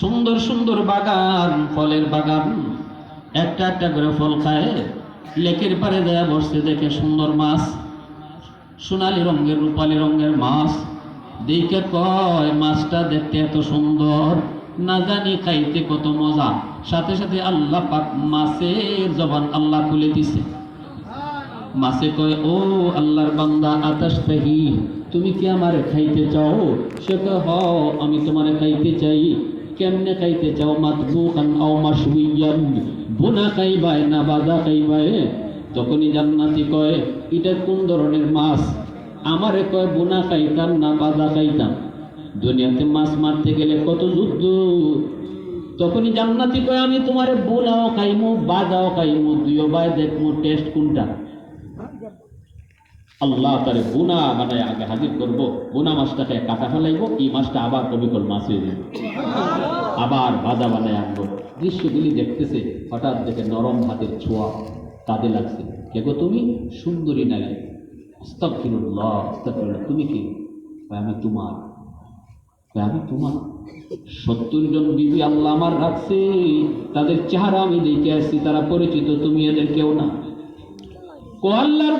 সুন্দর সুন্দর বাগান, ফলের বাগান। একটা একটা করে ফল খায়, লেকের পারে দেয়া বসতে দেখে সুন্দর মাছ। সোনালি রঙের, রূপালি রঙের মাছ। দেখে কয়, মাছটা দেখতে এত সুন্দর, না জানি খাইতে কত মজা। সাথে সাথে আল্লাহ পাক মাছের জবান আল্লাহ খুলে দিছে। মাছে কয়, ও আল্লাহর বান্দা আতাস তুমি কি আমারে খাইতে চাও? সে কয় হ আমি তোমারে খাইতে চাই। কেমনে খাইতে চাও? মাতবু আন আও মাসুইয়ান বুনা খাইবাই না বাদা খাইবাই তখনই জান্নাতি কয়, এটা কোন ধরনের মাছ? আমারে কয়, বুনা খাইতাম না বাদা খাইতাম। দুনিয়াতে মাছ মারতে গেলে কত যুদ্ধ? তখনই জান্নাতি কয়, আমি তোমারে বোনাও খাইমু বাদাও খাইমু, দুইও বাই দেখমু, টেস্ট কোনটা? আল্লাহ তারে বুনা বানায় আগে হাজির করব। বুনা মাছটাকে কাটা ফেলাইব, এই মাছটা আবার কবিকল মাছ হয়ে যাবে। আবার বাদা বানায় আনব। দৃশ্যগুলি দেখতেছে, হঠাৎ দেখে নরম হাতের ছোঁয়া কাঁদে লাগছে। কে গো তুমি? সুন্দরী নারী। আস্তাগফিরুল্লাহ আস্তাগফিরুল্লাহ। তুমি কি? আমি তোমার। আমি তোমার? সত্তর জন বিবি আল্লাহ আমার রাখছে। তাদের চেহারা আমি দেখে আসছি, তারা পরিচিত। তুমি এদের কেউ না। কো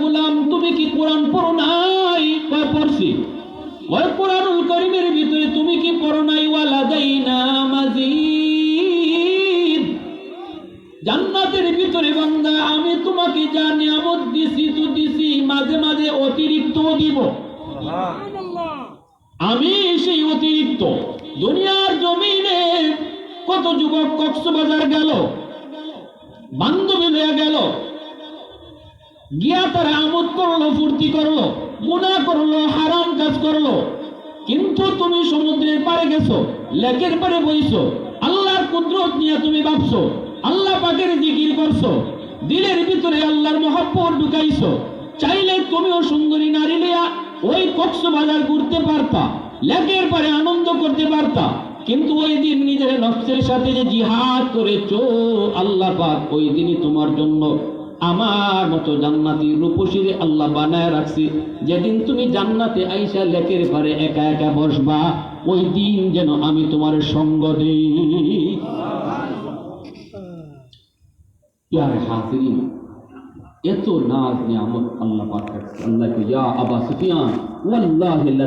গোলাম, তুমি কি কোরআন পড়ো নাই? কয়, পড়ছি। কয়, কোরআনুল করিমের ভিতরে তুমি কি পড়ো নাই? ওয়ালা দাইনা মাজিদ। জান্নাতের ভিতরে বান্দা, আমি তোমাকে যা নিয়ামত দিছি, তো দিছি, মাঝে মাঝে অতিরিক্ত দিব। আমি সেই অতিরিক্ত। দুনিয়ার জমিনে কত যুবক কক্সবাজার গেল, বান্ধবী হয়ে গেল গিয়া তারা আমোদ করল, ফুর্তি করল গুণা করল, হারাম কাজ করল। কিন্তু তুমি সমুদ্রের পারে গেছো, লেকের পারে বইছো, আল্লাহর কুদরত নিয়ে তুমি ভাবছ, আল্লাহ পাকের জিকির করছ, দিলের ভিতরে আল্লাহর মহব্বত ঢুকাইছো। চাইলে তুমিও সুন্দরী নারী লিয়া ওই কক্সবাজার ঘুরতে পারতা, লেকের পারে আনন্দ করতে পারতা। কিন্তু ওই দিন নিজের নফসের সাথে যে জিহাদ করেছ, আল্লাহ পাক ওই দিনই তোমার জন্য আমার মতো জান্নাতি রূপসীরে আল্লাহ বানায় রাখছি, যেদিন তুমি জান্নাতে আইসা লেকের পারে একা একা বসবা, ওই দিন যেন আমি তোমার সঙ্গ দেই। হাজিরিন, এত নাজ নিয়ামত আল্লাহ পাক আল্লাহ ইয়া আবা ওয়াল্লাহি লা